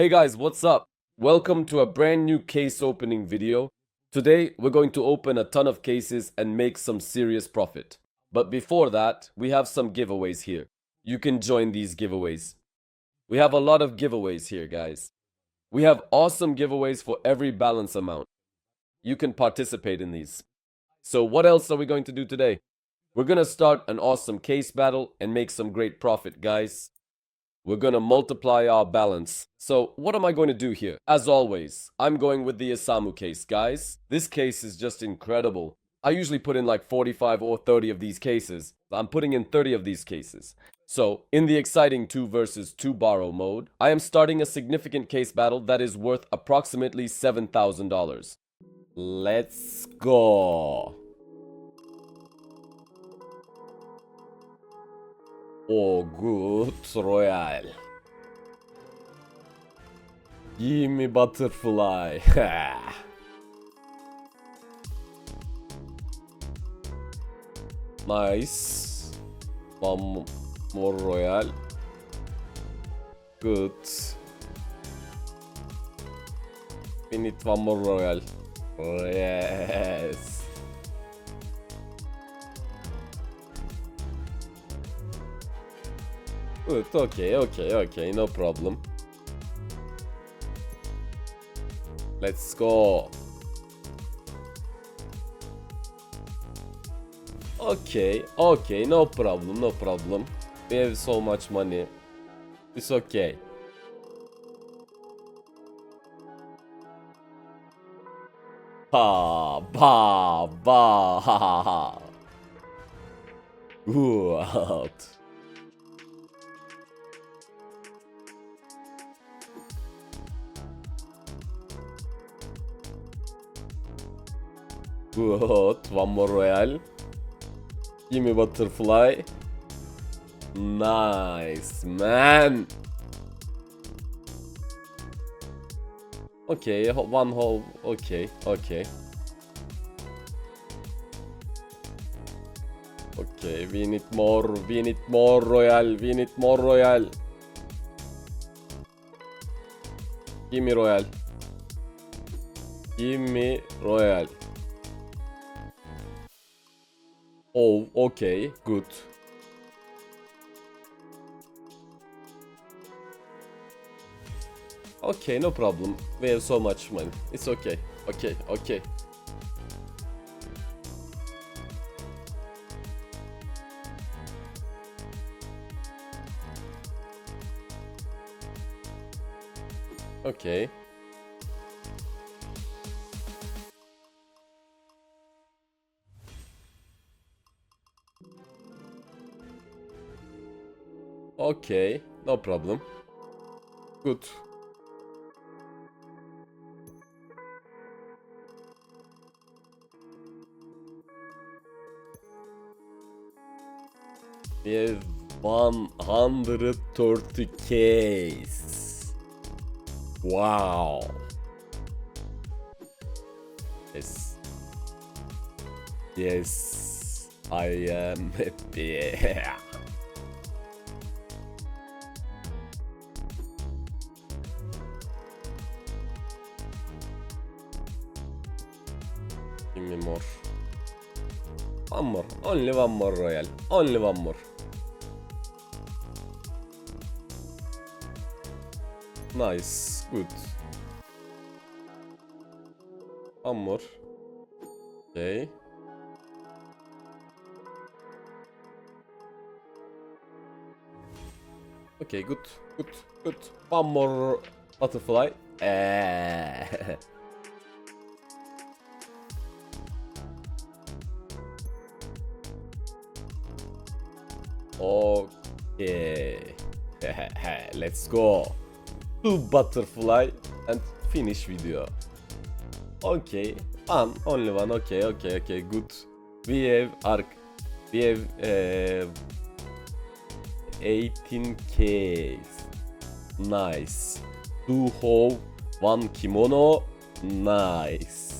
Hey guys, what's up? Welcome to a brand new case opening video. Today, we're going to open a ton of cases and make some serious profit. But before that, we have some giveaways here. You can join these giveaways. We have a lot of giveaways here, guys. We have awesome giveaways for every balance amount. You can participate in these. So, what else are we going to do today? We're gonna start an awesome case battle and make some great profit, guys. We're gonna multiply our balance. So, what am I going to do here? As always, I'm going with the Isamu case, guys. This case is just incredible. I usually put in like 45 or 30 of these cases. I'm putting in 30 of these cases. So, in the exciting 2 versus 2 borrow mode, I am starting a significant case battle that is worth approximately $7,000. Let's go. Good royal. Give me butterfly. nice. One more royal. Good. We need one more royal. Yes. Good, okay, okay, okay, no problem. Let's go. Okay, okay, no problem, no problem. We have so much money. It's okay. Ha, ba, ba, ha, ha, ha. What? Good. One more royal. Give me butterfly. Nice, man. Okay, one hole. Okay, okay. Okay, we need more. We need more royal. We need more royal. Give me royal. Give me royal. Oh, okay, good. Okay, no problem. We have so much money. It's okay. Okay, okay. Okay. Okay, no problem. Good. We have 130 case. Wow. Yes. Yes. I am happy. Give me more. One more. Only one more royal. Only one more. Nice. Good. One more. Okay. Okay, good, good, good. One more butterfly. Eh. Okay. Let's go. Two butterfly and finish video. Okay. One. Only one. Okay. Okay. Okay. Good. We have arc. We have uh, 18 case. Nice. Two hoe. One kimono. Nice.